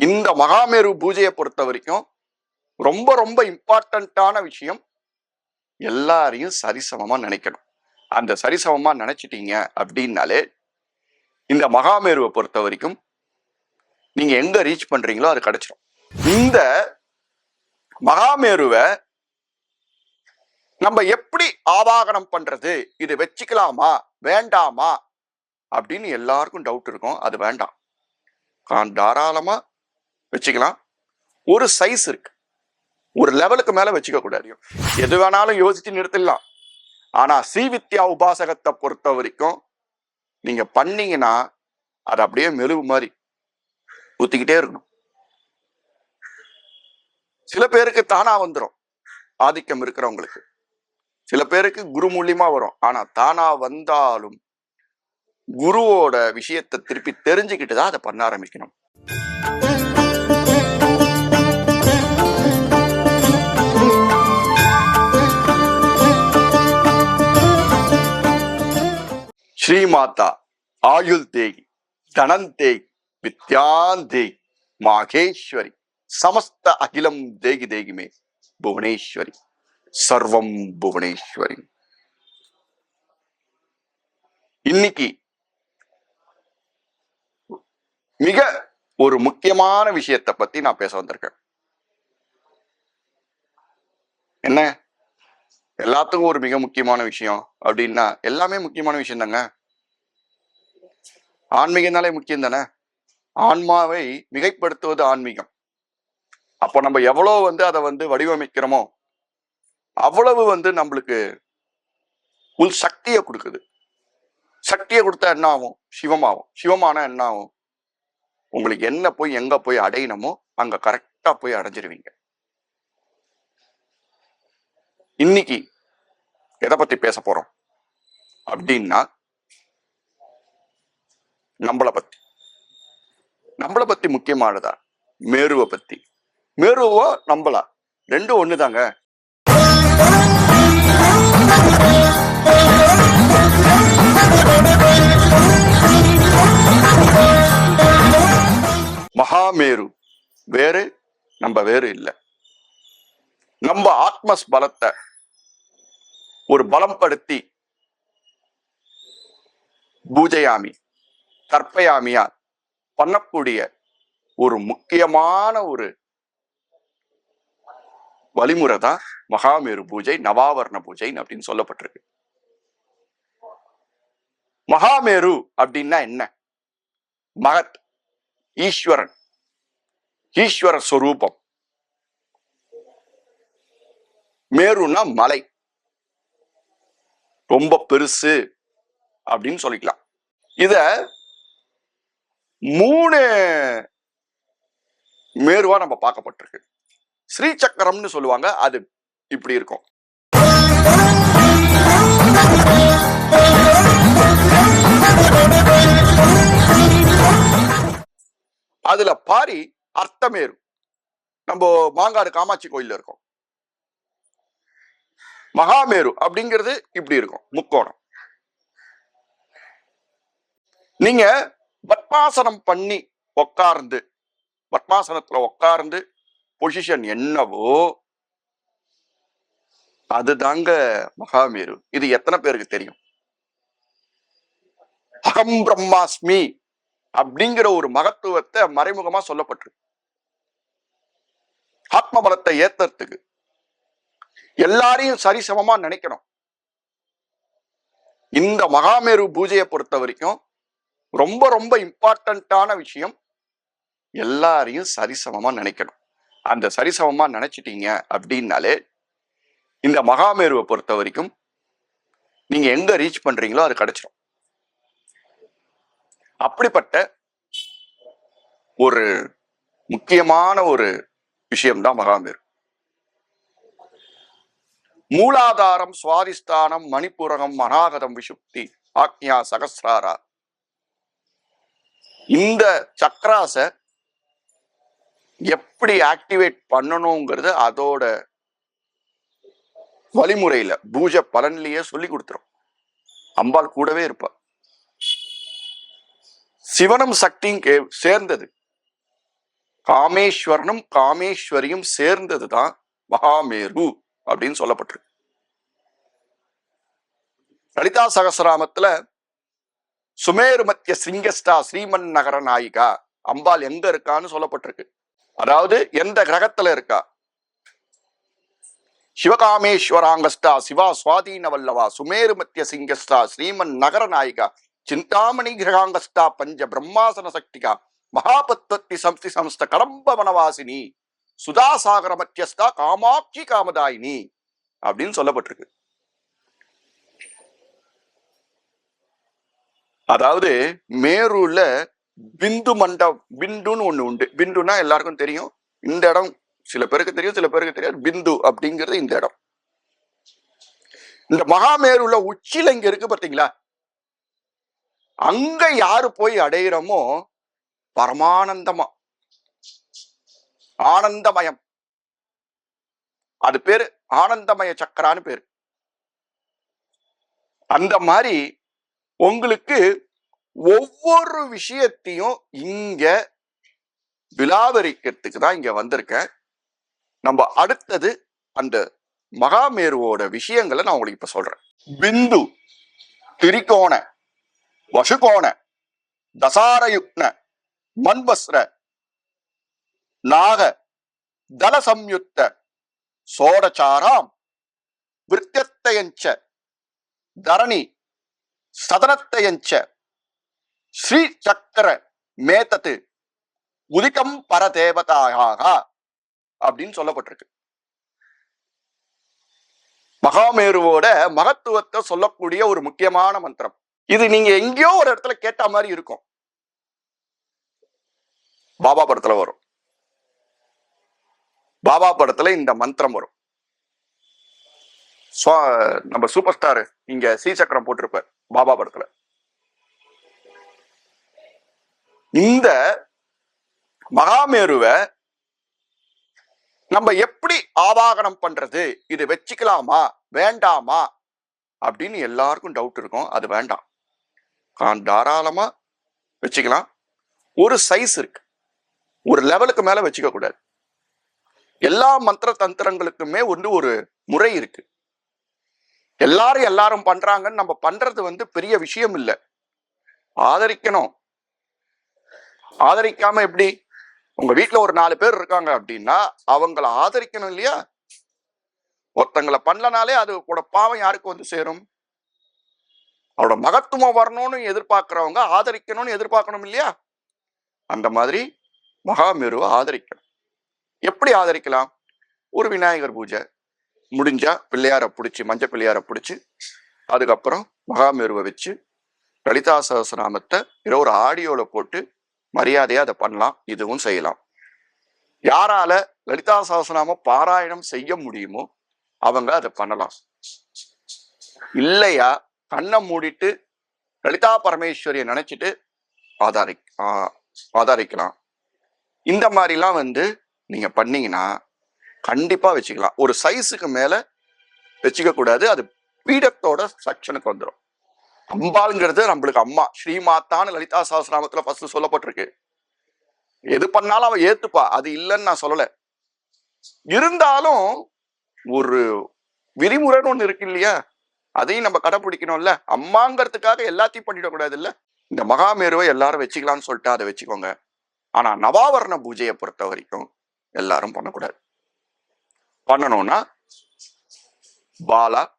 இந்த மகாமேரு பூஜையை பொறுத்த வரைக்கும் ரொம்ப ரொம்ப இம்பார்ட்டண்ட்டான விஷயம் எல்லாரையும் சரிசமமா நினைக்கணும். அந்த சரிசமமா நினைச்சிட்டீங்க அப்படின்னாலே இந்த மகாமேருவை பொறுத்த வரைக்கும் நீங்க எங்க ரீச் பண்றீங்களோ அது கிடைச்சிடும் இந்த மகாமேருவை நம்ம எப்படி ஆவாகனம் பண்றது? இது வச்சுக்கலாமா? வேண்டாமா? அப்படின்னு எல்லாருக்கும் டவுட் இருக்கும். அது வேண்டாம். கா- தாராளமா வச்சுக்கலாம். ஒரு சைஸ் இருக்கு. ஒரு லெவலுக்கு மேல வச்சுக்க கூடாது. எது வேணாலும் யோசிச்சு நிறுத்திடலாம். ஆனா ஸ்ரீவித்யா உபாசகத்தை பொறுத்த வரைக்கும் நீங்க பண்ணீங்கன்னா அது அப்படியே மெழுகு மாதிரி ஊத்திக்கிட்டே இருக்கணும். சில பேருக்கு தானா வந்துடும் ஆதிக்கம் இருக்கிறவங்களுக்கு. சில பேருக்கு குரு மூலியமா வரும். ஆனா தானா வந்தாலும் குருவோட விஷயத்தை திருப்பி தெரிஞ்சுக்கிட்டு தான் அதை பண்ண ஆரம்பிக்கணும். ஸ்ரீமாதா ஆயுள் தேகி தனந்தேகி வித்யாந்தேகி மாகேஸ்வரி சமஸ்த அகிலம் தேகி தேகிமே புவனேஸ்வரி சர்வம் புவனேஸ்வரி. இன்னைக்கு மிக ஒரு முக்கியமான விஷயத்தை பத்தி நான் பேச வந்திருக்கேன். என்ன? எல்லாத்துக்கும் ஒரு மிக முக்கியமான விஷயம் அப்படின்னா எல்லாமே முக்கியமான விஷயம் தாங்க ஆன்மீகம்னாலே முக்கியம் தானே? ஆன்மாவை மிகைப்படுத்துவது ஆன்மீகம். அப்போ நம்ம எவ்வளோ வந்து அதை வந்து வடிவமைக்கிறோமோ அவ்வளவு வந்து நம்மளுக்கு உள் சக்தியை கொடுக்குது. சக்தியை கொடுத்தா என்ன ஆகும்? சிவமாகும். சிவமான என்ன ஆகும்? உங்களுக்கு என்ன போய் எங்க போய் அடையணுமோ அங்க கரெக்டா போய் அடைஞ்சிருவீங்க. இன்னைக்கு எதை பத்தி பேச போறோம்? அப்படின்னா நம்மளை பத்தி. நம்மளை பத்தி முக்கியமானதா? மேருவை பத்தி. மேருவோ நம்மளா? ரெண்டும் ஒண்ணுதாங்க. மகாமேரு. வேறு நம்ம வேறு இல்லை. நம்ம ஆத்மஸ் பலத்தை ஒரு பலம் படுத்தி பூஜையாமி தர்ப்பயாமியா பண்ணக்கூடிய ஒரு முக்கியமான ஒரு வழிமுறை தான் மகாமேரு பூஜை நவாவரண பூஜை அப்படின்னு சொல்லப்பட்டிருக்கு. மகாமேரு அப்படின்னா என்ன? மகத் ஈஸ்வரன் ஈஸ்வர ஸ்வரூபம் மேருன்னா மலை. ரொம்ப பெருசு அப்படின்னு சொல்லிக்கலாம். இத மூணு மேருவா நம்ம பார்க்கப்பட்டிருக்கு. ஸ்ரீ சக்கரம்னு சொல்லுவாங்க அது இப்படி இருக்கும். அதுல பாரி அர்த்தமேரு. நம்ம மாங்காடு காமாட்சி கோயில் இருக்கோம். மகாமேரு அப்படிங்கிறது இப்படி இருக்கும் முக்கோணம். நீங்க பத்மாசனம் பண்ணி உக்கார்ந்து பத்மாசனத்துல உட்கார்ந்து பொசிஷன் என்னவோ அதுதாங்க மகாமேரு. இது எத்தனை பேருக்கு தெரியும்? அகம் பிரம்மாஸ்மி அப்படிங்கிற ஒரு மகத்துவத்தை மறைமுகமா சொல்லப்பட்டிருக்கு. ஆத்ம பலத்தை ஏத்துறதுக்கு. எல்லாரையும் சரிசமமா நினைக்கணும். இந்த மகாமேரு பூஜையை பொறுத்த வரைக்கும் ரொம்ப ரொம்ப இம்பார்ட்டண்ட்டான விஷயம் எல்லாரையும் சரிசமமா நினைக்கணும். அந்த சரிசமமா நினைச்சிட்டீங்க அப்படின்னாலே இந்த மகாமேருவை பொறுத்த வரைக்கும் நீங்க எங்க ரீச் பண்றீங்களோ அது கிடைச்சிடும் அப்படிப்பட்ட ஒரு முக்கியமான ஒரு விஷயம்தான் மகாமேரு. மூலாதாரம் சுவாதிஸ்தானம் மணிப்புரகம் மனாகதம் விஷுப்தி ஆக்ஞா சகசிராரா. இந்த சக்ராச எப்படி ஆக்டிவேட் பண்ணணுங்கிறது அதோட வழிமுறையில பூஜை பலன்லயே சொல்லி கொடுத்துரும். அம்பாள் கூடவே இருப்பா. சிவனும் சக்தியும் சேர்ந்தது. காமேஸ்வரனும் காமேஸ்வரியும் சேர்ந்ததுதான் மகாமேரு. அப்படின்னு சொல்லப்பட்டிருக்கு. லலிதா சகசிராமத்துல சுமேரு மத்திய சிங்கஸ்டா ஸ்ரீமன் நகர நாயிகா அம்பாள் எங்க இருக்கான்னு சொல்லப்பட்டிருக்கு. அதாவது எந்த கிரகத்துல இருக்கா? சிவகாமேஸ்வராங்கஸ்டா சிவா சுவாதீன வல்லவா சுமேரு மத்திய சிங்கஸ்டா ஸ்ரீமன் நகர நாயிகா சிந்தாமணி கிரகாங்கஸ்டா பஞ்ச பிரம்மாசன சக்திகா மகாபத்வத்தி சம்ஸ்தி சமஸ்த கடம்ப வனவாசினி சுதாசாகர மத்தியஸ்தா காமாட்சி காமதாயினி அப்படின்னு சொல்லப்பட்டிருக்கு. அதாவது மேரூர்ல பிந்து மண்ட பிந்துன்னு ஒண்ணு உண்டு. பிந்துனா எல்லாருக்கும் தெரியும். இந்த இடம் சில பேருக்கு தெரியும் சில பேருக்கு தெரியாது. பிந்து அப்படிங்கிறது இந்த இடம். இந்த மகாமேருல உச்சியில இங்க இருக்கு பாத்தீங்களா அங்க யாரு போய் அடையிறோமோ பரமானந்தமா. ஆனந்தமயம். அது பேரு ஆனந்தமய சக்கரான்னு பேரு. அந்த மாதிரி உங்களுக்கு ஒவ்வொரு விஷயத்தையும் இங்க விலாவரிக்கிறதுக்கு தான் இங்க வந்திருக்கேன். நம்ம அடுத்தது அந்த மகாமேருவோட விஷயங்களை நான் உங்களுக்கு இப்ப சொல்றேன். பிந்து திரிகோண வசுகோண தசாரயுக்ன மண்பஸ்ர நாக தல சம்யுக்த சோடச்சாராம் விருத்தியத்தையஞ்ச தரணி சதனத்தையஞ்ச ஸ்ரீ சக்கர மேத்தத்து உதிகம் பரதேவதாக அப்படின்னு சொல்லப்பட்டிருக்கு. மகாமேருவோட மகத்துவத்தை சொல்லக்கூடிய ஒரு முக்கியமான மந்திரம். இது நீங்க எங்கேயோ ஒரு இடத்துல கேட்ட மாதிரி இருக்கும். பாபா படத்துல வரும். பாபா படத்துல இந்த மந்திரம் வரும். நம்ம சூப்பர் ஸ்டார் இங்க சி சக்கரம் போட்டிருப்பார் பாபா படத்துல. இந்த மகாமேருவை நம்ம எப்படி ஆவாகனம் பண்றது? இது வச்சுக்கலாமா? வேண்டாமா? அப்படின்னு எல்லாருக்கும் டவுட் இருக்கும். அது வேண்டாம். நான் தாராளமா வச்சுக்கலாம். ஒரு சைஸ் இருக்கு. ஒரு லெவலுக்கு மேல வச்சுக்க கூடாது எல்லா மந்திர தந்திரங்களுக்குமே வந்து ஒரு முறை இருக்கு. எல்லாரும் எல்லாரும் பண்றாங்கன்னு நம்ம பண்றது வந்து பெரிய விஷயம் இல்லை. ஆதரிக்கணும். ஆதரிக்காம எப்படி? உங்க வீட்டுல ஒரு நாலு பேர் இருக்காங்க அப்படின்னா அவங்கள ஆதரிக்கணும் இல்லையா? ஒருத்தங்களை பண்ணலனாலே அது கூட பாவம் யாருக்கு வந்து சேரும்? அவரோட மகத்துவம் வரணும்னு எதிர்பார்க்கிறவங்க ஆதரிக்கணும்னு எதிர்பார்க்கணும் இல்லையா? அந்த மாதிரி மகாமேருவை ஆதரிக்கணும். எப்படி ஆதரிக்கலாம்? ஒரு விநாயகர் பூஜை. முடிஞ்சா பிள்ளையாரை பிடிச்சி மஞ்ச பிள்ளையாரை பிடிச்சி அதுக்கப்புறம் மகாமேருவை வச்சு லலிதா சகசநாமத்தை ஏதோ ஒரு ஆடியோவில் போட்டு மரியாதையாக அதை பண்ணலாம் இதுவும் செய்யலாம். யாரால லலிதா சகசநாமம் பாராயணம் செய்ய முடியுமோ அவங்க அதை பண்ணலாம். இல்லையா? கண்ணை மூடிட்டு லலிதா பரமேஸ்வரியை நினைச்சிட்டு ஆதாரி ஆ- ஆதாரிக்கலாம். இந்த மாதிரிலாம் வந்து நீங்கள் பண்ணீங்கன்னா கண்டிப்பாக வச்சுக்கலாம். ஒரு சைஸுக்கு மேலே வச்சுக்கக்கூடாது அது பீடத்தோட செக்ஷனுக்கு வந்துடும் அம்பாளுங்கிறது நம்மளுக்கு அம்மா. ஸ்ரீமாத்தான்னு லலிதா சாஸ்திராமத்தில் ஃபர்ஸ்ட் சொல்லப்பட்டிருக்கு. எது பண்ணாலும் அவன் ஏத்துப்பா. அது இல்லைன்னு நான் சொல்லலை. இருந்தாலும் ஒரு விதிமுறைன்னு ஒன்று இருக்கு இல்லையா? அதையும் நம்ம கடைப்பிடிக்கணும்ல. அம்மாங்கிறதுக்காக எல்லாத்தையும் பண்ணிடக்கூடாது இல்லை இந்த மகாமேருவை எல்லாரும் வச்சுக்கலாம்னு சொல்லிட்டு அதை வச்சுக்கோங்க. ஆனா நவாவரண பூஜையை பொறுத்த வரைக்கும் எல்லாரும் பண்ணக்கூடாது. பண்ணணும்னா பாலா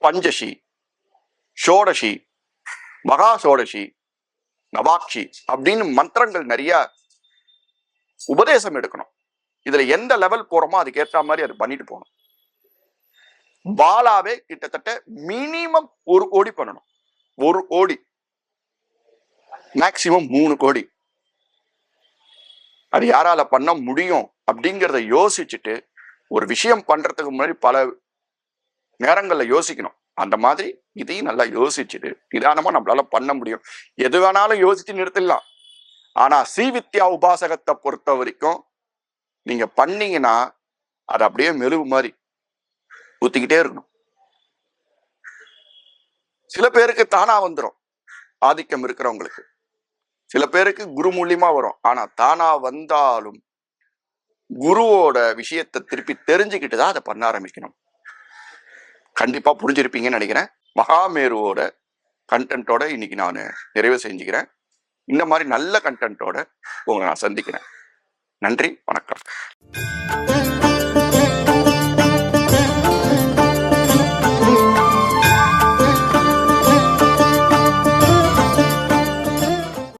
பஞ்சஷி ஷோடசி மகா சோடசி நவாக்ஷி அப்படின்னு மந்திரங்கள் நிறைய உபதேசம் எடுக்கணும். இதுல எந்த லெவல் போறோமோ அதுக்கு ஏற்ற மாதிரி அது பண்ணிட்டு போகணும். பாலாவே கிட்டத்தட்ட மினிமம் ஒரு கோடி பண்ணணும். ஒரு கோடி. மேக்சிமம் மூணு கோடி. அது யாரால பண்ண முடியும் அப்படிங்கிறத யோசிச்சுட்டு ஒரு விஷயம் பண்றதுக்கு முன்னாடி பல நேரங்களில் யோசிக்கணும். அந்த மாதிரி இதையும் நல்லா யோசிச்சுட்டு நிதானமா நம்மளால பண்ண முடியும். எது வேணாலும் யோசிச்சு நிறுத்திடலாம். ஆனா ஸ்ரீ வித்யா உபாசகத்தை பொறுத்த வரைக்கும் நீங்க பண்ணீங்கன்னா அது அப்படியே மெழுகு மாதிரி ஊத்திக்கிட்டே இருக்கணும். சில பேருக்கு தானா வந்துடும் ஆதிக்கம் இருக்கிறவங்களுக்கு. சில பேருக்கு குரு மூலியமா வரும். ஆனா தானா வந்தாலும் குருவோட விஷயத்தை திருப்பி தெரிஞ்சுக்கிட்டு தான் அதை பண்ண ஆரம்பிக்கணும். கண்டிப்பா புரிஞ்சிருப்பீங்கன்னு நினைக்கிறேன். மகாமேருவோட கண்டென்ட்டோட இன்னைக்கு நான் நிறைவு செஞ்சுக்கிறேன். இந்த மாதிரி நல்ல கண்டென்ட்டோட உங்களை நான் சந்திக்கிறேன். நன்றி வணக்கம்.